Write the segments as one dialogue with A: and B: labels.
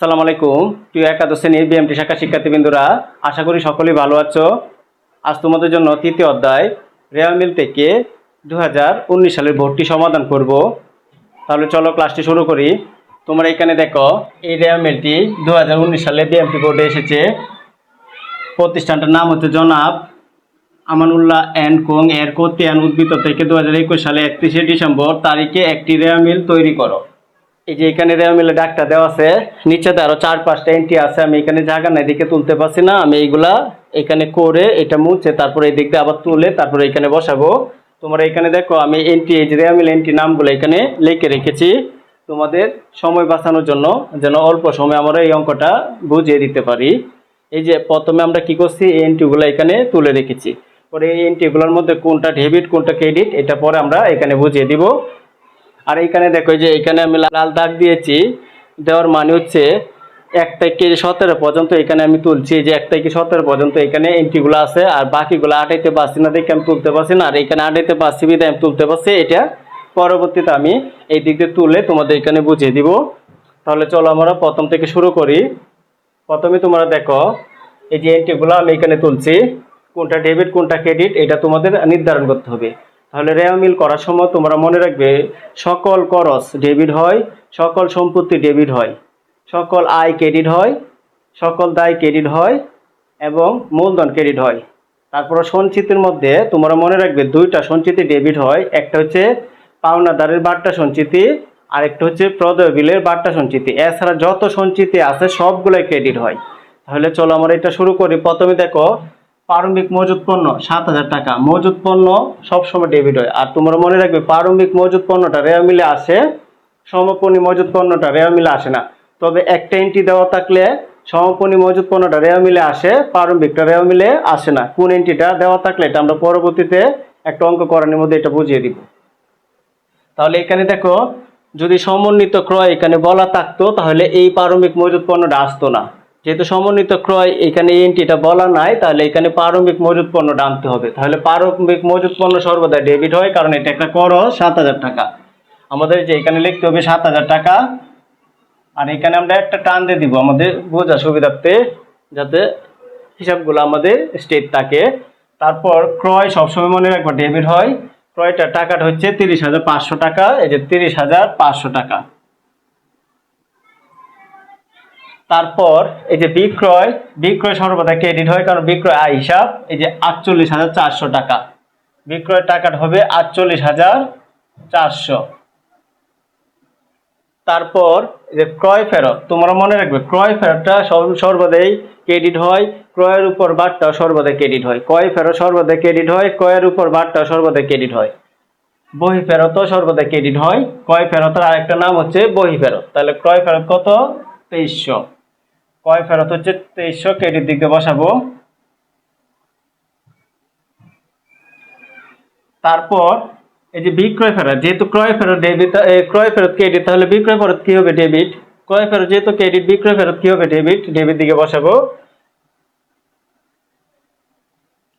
A: সালাম আলাইকুম। প্রিয় একাদশ শ্রেণির বিএমটি শাখা শিক্ষার্থীবৃন্দুরা, আশা করি সকলেই ভালো আছো। আজ তোমাদের জন্য তৃতীয় অধ্যায় মিল থেকে দু সালের ভর্তি সমাধান করব। তাহলে চলো ক্লাসটি শুরু করি। তোমরা এখানে দেখো, এই মিলটি দু হাজার উনিশ সালে বিএমটি বোর্ডে এসেছে। প্রতিষ্ঠানটার নাম হচ্ছে জনাব আমানুল্লাহ অ্যান্ড কোং এর কতিয়ান উদ্ভিদ থেকে দু হাজার একুশ সালে একত্রিশে ডিসেম্বর তারিখে একটি মিল তৈরি করো। এই যে এখানে রেয়া মিলে ডাকটা দেওয়া আছে নিচেতে আরও চার পাঁচটা এন্ট্রি আছে, আমি এখানে জায়গা না এদিকে তুলতে পারছি না। আমি এইগুলা এখানে করে এটা মুছে, তারপরে এই দিক দিয়ে আবার তুলে তারপরে এখানে বসাবো। তোমরা এখানে দেখো, আমি এন্ট্রি এই যে রেয়া মিল এন্ট্রি নামগুলো এখানে লিখে রেখেছি। তোমাদের সময় বাঁচানোর জন্য, যেন অল্প সময় আমরা এই অঙ্কটা বুঝিয়ে দিতে পারি। এই যে প্রথমে আমরা কি করছি, এই এন্ট্রিগুলো এখানে তুলে রেখেছি। পরে এই এন্ট্রিগুলোর মধ্যে কোনটা ডেবিট কোনটা ক্রেডিট এটা পরে আমরা এখানে বুঝিয়ে দিব। আর এখানে দেখো যে এখানে আমি লাল দাগ দিয়েছি, দেওয়ার মানে হচ্ছে এক থেকে সতেরো পর্যন্ত এখানে আমি তুলছি। যে এক থেকে সতেরো পর্যন্ত এখানে এন্ট্রিগুলো আছে, আর বাকিগুলো আটাইতে পারছি না দেখে আমি তুলতে পারছি না। আর এখানে আটাইতে পারছি বিধায় আমি তুলতে পারছি, এটা পরবর্তীতে আমি এই দিক দিয়ে তুলে তোমাদের এখানে বুঝিয়ে দিব। তাহলে চলো আমরা প্রথম থেকে শুরু করি। প্রথমে তোমরা দেখো, এই যে এন্ট্রিগুলো আমি এখানে তুলছি। কোনটা ডেবিট, কোনটা ক্রেডিট, এটা তোমাদের নির্ধারণ করতে হবে। তাহলে রেয়া মিল করার সময় তোমরা মনে রাখবে, সকল করস ডেবিট হয়, সকল সম্পত্তি ডেবিট হয়। সকল আয় ক্রেডিট হয়, সকল দায় ক্রেডিট হয় এবং মূলধন ক্রেডিট হয়। তারপরে সঞ্চিতির মধ্যে তোমরা মনে রাখবে, দুইটা সঞ্চিতি ডেবিট হয়, একটা হচ্ছে পাওনাদারের বার্তা সঞ্চিতি আর একটা হচ্ছে প্রদয় বিলের বার্তা সঞ্চিতি। এছাড়া যত সঞ্চিতি আছে, সবগুলোই ক্রেডিট হয়। তাহলে চলো আমরা এটা শুরু করি। প্রথমে দেখো প্রারম্ভিক মজুত পণ্য সাত হাজার টাকা। মজুত পণ্য সবসময় ডেবিট হয়। আর তোমরা মনে রাখবে, প্রারম্ভিক মজুত পণ্যটা রেয়া মিলে আসে সমাপনী মজুত পণ্যটা রেয়া মিলে আসে না। তবে একটা এন্ট্রি দেওয়া থাকলে সমাপনী মজুত পণ্যটা রেয়া মিলে আসে, প্রারম্ভিকটা রেয়া মিলে আসে না। কোন এন্ট্রিটা দেওয়া থাকলে এটা আমরা পরবর্তীতে একটা অঙ্ক করানোর মধ্যে এটা বুঝিয়ে দিব। তাহলে এখানে দেখো, যদি সমন্বিত ক্রয় এখানে বলা থাকতো, তাহলে এই প্রারম্ভিক মজুত পণ্যটা আসতো না। যেহেতু সমন্বিত ক্রয় এখানে এই এন্ট্রিটা বলা নাই, তাহলে এখানে প্রারম্ভিক মজুত পণ্যটা আনতে হবে। তাহলে প্রারম্ভিক মজুত পণ্য সর্বদা ডেবিট হয়, কারণ এটা একটা করো সাত হাজার টাকা। আমাদের যে এখানে লিখতে হবে সাত হাজার টাকা, আর এখানে আমরা একটা টান দিয়ে দিব আমাদের বোঝা সুবিধার্থে, যাতে হিসাবগুলো আমাদের স্টেট থাকে। তারপর ক্রয় সবসময় মনে রাখব ডেবিট হয়। ক্রয়টা টাকাটা হচ্ছে তিরিশ হাজার পাঁচশো টাকা, এই যে তিরিশ হাজার পাঁচশো টাকা। তারপর এই যে বিক্রয় বিক্রয় সর্বদা ক্রেডিট হয়, কারণ বিক্রয় আয় হিসাব, এই যে আটচল্লিশ হাজার চারশো টাকা। বিক্রয় টাকাটা হবে আটচল্লিশ হাজার চারশো। তারপর যে ক্রয় ফেরত, তোমরা মনে রাখবে, ক্রয় ফেরতটা সর্ব- সর্বদাই ক্রেডিট হয়, ক্রয়ের উপর বারটা সর্বদা ক্রেডিট হয়। ক্রয় ফেরত সর্বদা ক্রেডিট হয়, ক্রয়ের উপর বারটা সর্বদা ক্রেডিট হয়। বহি ফেরতও সর্বদা ক্রেডিট হয়, ক্রয় ফেরতের আরেকটা নাম হচ্ছে বহি ফেরত। তাহলে ক্রয় ফেরত কত? তেইশশো। ক্রয় ফেরত হচ্ছে? তেইশশো ক্রেডিট দিক বসাবো। তারপর এই যে বিক্রয় ফেরত, যেহেতু ক্রয় ফেরত ডেবিট ক্রয় ফেরত ক্রেডিট তাহলে বিক্রয় ফেরত কি হবে ডেবিট ক্রয় ফেরত, যেহেতু ক্রেডিট বিক্রয় ফেরত কি হবে ডেবিট ডেবিট দিকে বসাবো।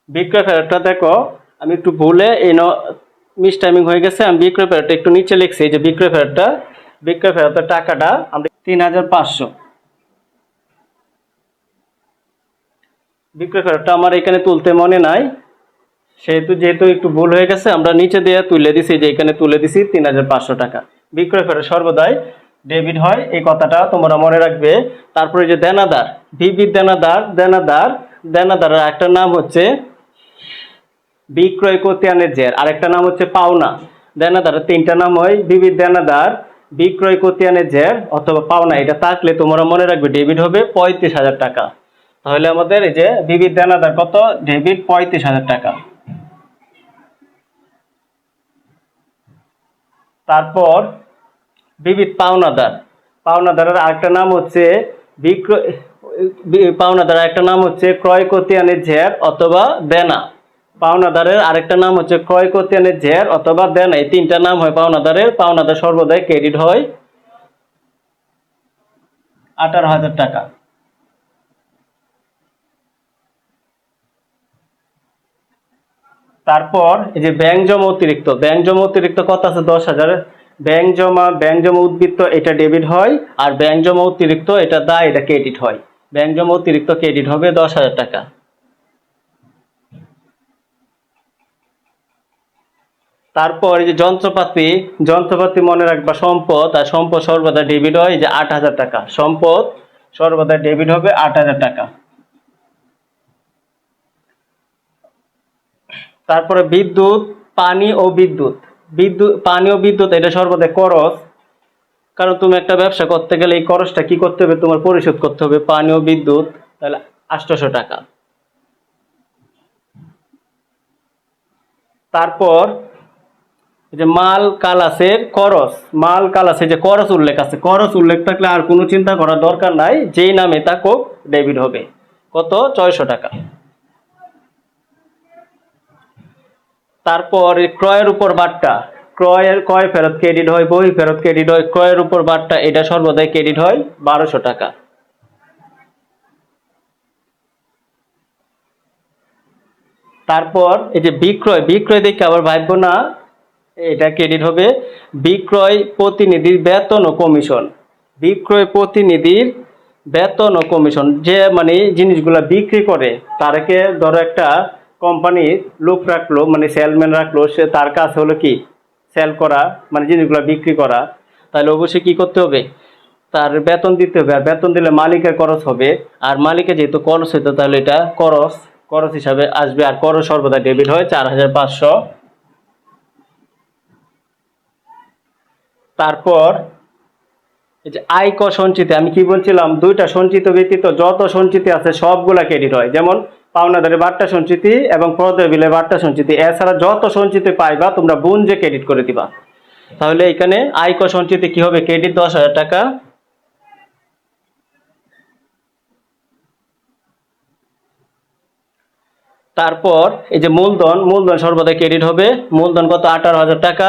A: বিক্রয় ফেরতটা দেখো, আমি একটু ভুলে, এই মিস টাইমিং হয়ে গেছে, আমি বিক্রয় ফেরতটা একটু নিচে লিখছি, এই যে বিক্রয় ফেরতটা। বিক্রয় ফেরতের টাকাটা, আমরা তিন হাজার পাঁচশো। বিক্রয় ফেরতটা আমার এখানে তুলতে মনে নাই। সেহেতু, যেহেতু একটু ভুল হয়ে গেছে, আমরা নিচে দিয়ে তুলে দিছি, যে এখানে তুলে দিছি তিন হাজার পাঁচশো টাকা। বিক্রয় ফেরত সর্বদাই ডেবিট হয়, এই কথাটা তোমরা মনে রাখবে। তারপরে যে দেনাদার বিবিধ দেনাদার দেনাদার, দেনাদারের একটা নাম হচ্ছে বিক্রয় কতিয়ানের জের, আরেকটা নাম হচ্ছে পাওনা। দেনাদারের তিনটা নাম হয় বিবিধ দেনাদার, বিক্রয় কতিয়ানের জের অথবা পাওনা। এটা থাকলে তোমরা মনে রাখবে, ডেবিট হবে পঁয়ত্রিশ হাজার টাকা। তাহলে আমাদের এই যে বিবিধ দেনাদার কত? ডেবিট পঁয়ত্রিশ হাজার টাকা। তারপর বিবিধ পাওনাদার। পাওনাদারের আরেকটা নাম হচ্ছে বিক্রয় পাওনাদারের একটা নাম হচ্ছে ক্রয় কতিয়ানের ঝের অথবা দেনা। পাওনাদারের আরেকটা নাম হচ্ছে ক্রয় কতিয়ানের ঝের অথবা দেনা। এই তিনটা নাম হয় পাওনাদারের। পাওনাদার সর্বদাই ক্রেডিট হয় আঠারো হাজার টাকা। তারপর এই যে ব্যাংক জমা অতিরিক্ত, ব্যাংক জমা অতিরিক্ত কত আছে? দশ হাজার। ব্যাংক জমা ব্যাংক জমা উদ্বৃত্ত, এটা ডেবিট হয়, আর ব্যাংক জমা অতিরিক্ত, এটা দায়, এটা ক্রেডিট হয়। ব্যাংক জমা অতিরিক্ত ক্রেডিট হবে দশ হাজার টাকা। তারপর এই যে যন্ত্রপাতি যন্ত্রপাতি মনে রাখবা সম্পদ, আর সম্পদ সর্বদা ডেবিট হয় যে আট হাজার টাকা। সম্পদ সর্বদা ডেবিট হবে আট হাজার টাকা। তারপরে বিদ্যুৎ, পানি ও বিদ্যুৎ। বিদ্যুৎ, পানি ও বিদ্যুৎ, এটা সর্বদা খরচ। কারণ তুমি একটা ব্যবসা করতে গেলে এই খরচটা কি করতে হবে? তোমার পরিশোধ করতে হবে পানি ও বিদ্যুৎ, তাহলে আটশোশো টাকা। তারপর যে মাল কালাসের করস মাল কালাসে যে করস উল্লেখ আছে করস উল্লেখ থাকলে আর কোনো চিন্তা করার দরকার নাই। যেই নামে তাকো ডেবিট হবে। কত? ছয়শো টাকা। তারপর ক্রয়ের উপর বাট্টা। ক্রয়ের ক্রয় ফেরত ক্রেডিট হয়? বই ফেরত ক্রেডিট হয়। ক্রয়ের উপর বাট্টা, এটা সর্বদাই ক্রেডিট হয় বারোশো টাকা। তারপর এই যে বিক্রয় বিক্রয় দেখে আবার ভাববো না, এটা ক্রেডিট হবে। বিক্রয় প্রতিনিধির বেতন ও কমিশন। বিক্রয় প্রতিনিধির বেতন ও কমিশন, যে মানে জিনিসগুলা বিক্রি করে, তারকে ধরো একটা কোম্পানির লোক রাখল মানে সেলম্যান রাখল, সে তার কাজ হলো কি? সেল করা মানে জিনিসগুলো বিক্রি করা। তাহলে অবশ্যই কি করতে হবে? তার বেতন দিতে হবে, আর বেতন দিলে মালিকের খরচ হবে। আর মালিকের যেহেতু খরচ হইতো তাহলে এটা খরচ খরচ হিসাবে আসবে। আর খরচ সর্বদা ডেবিট হয় চার হাজার পাঁচশো। তারপর, এই যে আয়কর সঞ্চিতি, আমি কি বলছিলাম? দুইটা সঞ্চিত ব্যতীত যত সঞ্চিতি আছে, সবগুলা ক্রেডিট হয়। যেমন পাওনাদারের বার্তা সঞ্চিতি এবং প্রদয় বিলের বার্তা সঞ্চিতি। এছাড়া যত সঞ্চিতি পাইবা, তোমরা বুঞ্জে ক্রেডিট করে দিবা। তাহলে এখানে আয়কর সঞ্চিতি কি হবে? ক্রেডিট দশ হাজার টাকা। তারপর এই যে মূলধন মূলধন সর্বদা ক্রেডিট হবে। মূলধন কত? আঠারো হাজার টাকা।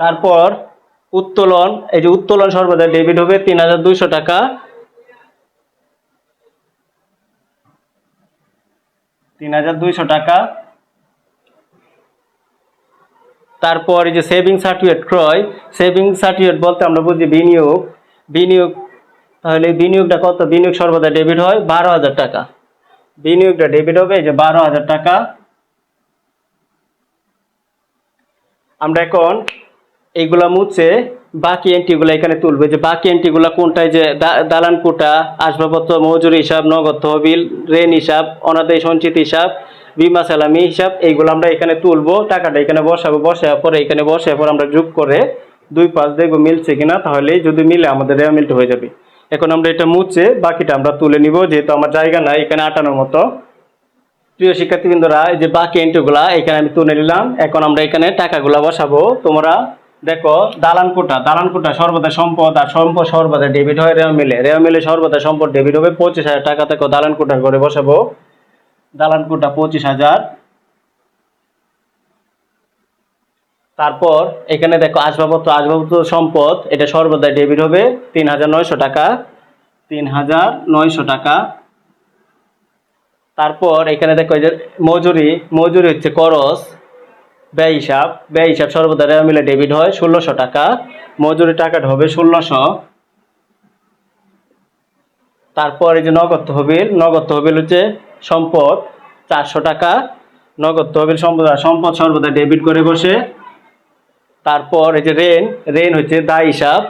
A: তারপর উত্তোলন, এই যে উত্তোলন সর্বদা ডেবিট হবে তিন হাজার দুইশো টাকা। তিন হাজার দুইশো টাকা। তারপর এই যে সেভিং সার্টিফিকেট ক্রয়, সেভিং সার্টিফিকেট বলতে আমরা বুঝি বিনিয়োগ। বিনিয়োগ, তাহলে বিনিয়োগটা কত? বিনিয়োগ সর্বদা ডেবিট হয় বারো হাজার টাকা। বিনিয়োগটা ডেবিট হবে এই যে বারো হাজার টাকা। আমরা এখন এইগুলা মুছে বাকি এন্ট্রিগুলো এখানে তুলবে। যে বাকি এন্ট্রিগুলো কোনটায় যে দালান কোটা, আসবাবপত্র, মজুরি হিসাব, নগদ তহবিল রেন হিসাব, অনাদায়ী সঞ্চিত হিসাব, বিমা সালামি হিসাব, এইগুলো আমরা এখানে তুলবো। টাকাটা এখানে বসাবো। বসার পরে এখানে বসার পর আমরা যোগ করে দুই পাঁচ দেখব মিলছে কিনা। তাহলে যদি মিলে আমাদের রেয়ামিলটা হয়ে যাবে। এখন আমরা এটা মুছে বাকিটা আমরা তুলে নিব। যেহেতু আমার জায়গা নাই এখানে আটানোর মতো। প্রিয় শিক্ষার্থীবৃন্দরা, এই যে বাকি এন্ট্রিগুলা এখানে আমি তুলে নিলাম। এখন আমরা এখানে টাকাগুলা বসাবো। তোমরা দেখো, দালান কোটা দালান কোটা সর্বদা সম্পদ আর সম্পদ সর্বদা ডেবিট হয় রেও মিলে রেও মিলে সর্বদা সম্পদ ডেবিট হবে পঁচিশ হাজার টাকা। থেকে দালান কোটার করে বসাবো। দালান কোটা পঁচিশ হাজার। তারপর এখানে দেখো, আসবাবপত্র আসবাবপত্র সম্পদ, এটা সর্বদা ডেবিট হবে তিন হাজার নয়শো টাকা। তিন হাজার নয়শো টাকা। তারপর এখানে দেখো, এই যে মজুরি মজুরি হচ্ছে করস ব্যয় হিসাব ব্যয় হিসাব সর্বদা রেওয়া মিলে ডেবিট হয় ষোলোশো টাকা, মজুরি টাকাটা হবে ষোলোশো। তারপর এই যে নগদ তহবিল নগদ তহবিল হচ্ছে সম্পদ চারশো টাকা। নগদ তহবিল সম্পদ সম্পদ সর্বদা ডেবিট করে বসে। তারপর এই যে রেন রেন হচ্ছে দায় হিসাব।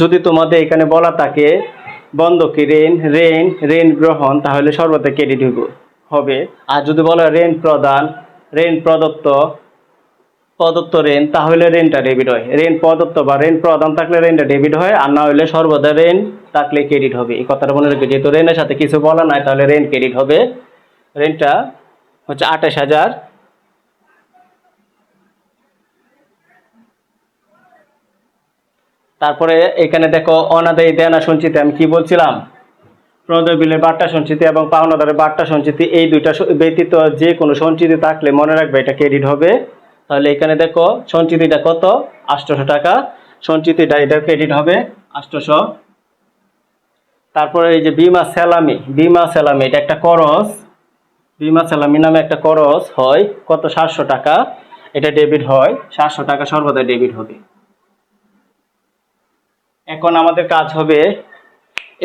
A: যদি তোমাদের এখানে বলা থাকে বন্ধকি ঋণ ঋণ ঋণ গ্রহণ, তাহলে সর্বদা ক্রেডিট হবে। আর যদি বলা ঋণ প্রদান রেন প্রদত্ত প্রদত্ত ঋণ, তাহলে ঋণটা ডেবিট হয়। ঋণ প্রদত্ত বা ঋণ প্রদান থাকলে ঋণটা ডেবিট হয়, আর না হলে সর্বদা ঋণ থাকলে ক্রেডিট হবে। এই কথাটা মনে রাখবে যেহেতু ঋণের সাথে কিছু বলা নাই, তাহলে ঋণ ক্রেডিট হবে। ঋণটা হচ্ছে আঠাশ হাজার। তারপরে এখানে দেখো, অনাদায়ী দেনা সঞ্চিতি, আমি কি বলছিলাম? প্রদয় বিলের বার্তা সঞ্চিতি এবং পাওনাদারের বার্তা সঞ্চিতি, এই দুইটা ব্যতীত যে কোনো সঞ্চিতি থাকলে মনে রাখবে, এটা ক্রেডিট হবে। তাহলে এখানে দেখো, সঞ্চিতিটা কত? আটশোশো টাকা। সঞ্চিতিটা এটা ক্রেডিট হবে আটশোশো। তারপরে এই যে বিমা স্যালামি বিমা স্যালামি, এটা একটা খরচ। বিমা সালামি নামে একটা খরচ হয়, কত? সাতশো টাকা। এটা ডেবিট হয়, সাতশো টাকা সর্বদা ডেবিট হবে। এখন আমাদের কাজ হবে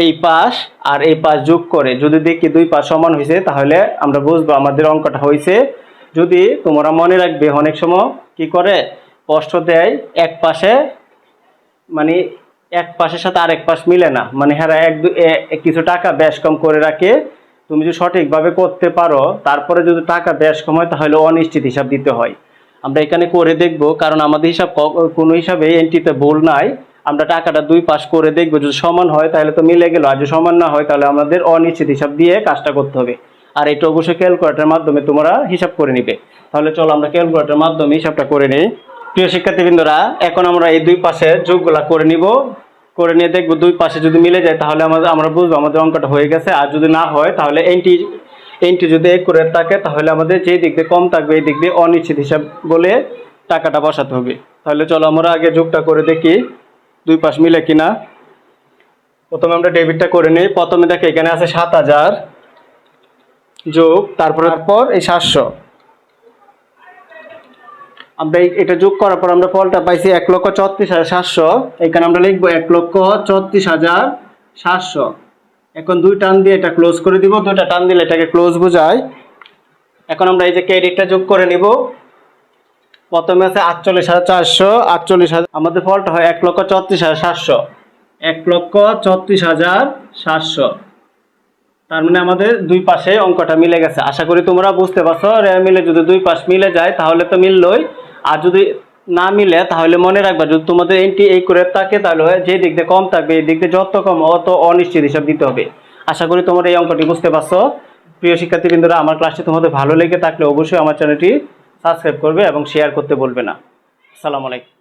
A: এই পাশ আর এই পাশ যোগ করে। যদি দেখি দুই পাশ সমান হয়েছে তাহলে আমরা বুঝব আমাদের অঙ্কটা হয়েছে যদি তোমরা মনে রাখবে, অনেক সময় কি করে? কষ্ট দেয়, এক পাশে মানে এক পাশের সাথে আরেক পাশ মিলে না। মানে হ্যাঁ এক কিছু টাকা বেশ কম করে রাখে। তুমি যদি সঠিকভাবে করতে পারো, তারপরে যদি টাকা বেশ কম হয়, তাহলে অনিশ্চিত হিসাব দিতে হয়। আমরা এখানে করে দেখব, কারণ আমাদের হিসাব কোনো হিসাবে এন্ট্রিতে ভুল নাই। আমরা টাকাটা দুই পাশ করে দেখব, যদি সমান হয়, তাহলে তো মিলে গেল। আর যদি সমান না হয়, তাহলে আমাদের অনিশ্চিত হিসাব দিয়ে কাজটা করতে হবে। আর এটা অবশ্যই ক্যালকুলেটারের মাধ্যমে তোমরা হিসাব করে নিবে। তাহলে চলো আমরা ক্যালকুলেটারের মাধ্যমে হিসাবটা করে নিই। প্রিয় শিক্ষার্থীবৃন্দরা, এখন আমরা এই দুই পাশে যোগগুলা করে নিব। করে নিয়ে দেখব দুই পাশে যদি মিলে যায়, তাহলে আমাদের আমরা বুঝব আমাদের অঙ্কটা হয়ে গেছে। আর যদি না হয়, তাহলে এন্টি এন্টি যদি এক করে থাকে, তাহলে আমাদের যেই দিক দিয়ে কম থাকবে, এই দিক দিয়ে অনিশ্চিত হিসাব বলে টাকাটা বসাতে হবে। তাহলে চলো আমরা আগে যোগটা করে দেখি, দুই পাশ মিলে কিনা। প্রথমে আমরা ডেবিটটা করে নিই। প্রথমে দেখে এখানে আছে সাত হাজার। যোগ, তারপরে তারপর এই সাতশো। আমরা এটা যোগ করার পর আমরা ফলটা পাইছি এক লক্ষ চৌত্রিশ হাজার সাতশো। এখানে আমরা লিখব এক লক্ষ চৌত্রিশ হাজার সাতশো। এখন দুই টান দিয়ে এটা ক্লোজ করে দিব। দুইটা টান দিলে এটাকে ক্লোজ বোঝায়। এখন আমরা এই যে ক্রেডিটটা যোগ করে নিব। প্রথমে আছে আটচল্লিশ হাজার চারশো, আটচল্লিশ হাজার আমাদের ফলটা হয় এক লক্ষ চৌত্রিশ হাজার সাতশো। এক লক্ষ চৌত্রিশ হাজার সাতশো। তার মানে আমাদের দুই পাশে অঙ্কটা মিলে গেছে। আশা করি তোমরা বুঝতে পারছ, রে, মিলে যদি দুই পাশ মিলে যায়, তাহলে তো মিললই। আর যদি না মিলে, তাহলে মনে রাখবা, যদি তোমাদের এন্টি এই করে থাকে, তাহলে যে দিক দিয়ে কম থাকবে, এই দিক দিয়ে যত কম, অত অনিশ্চিত হিসাব দিতে হবে। আশা করি তোমরা এই অঙ্কটি বুঝতে পারছ। প্রিয় শিক্ষার্থীবৃন্দরা, আমার ক্লাসটি তোমাদের ভালো লেগে থাকলে অবশ্যই আমার চ্যানেলটি সাবস্ক্রাইব করবে এবং শেয়ার করতে বলবে না। আসসালামু আলাইকুম।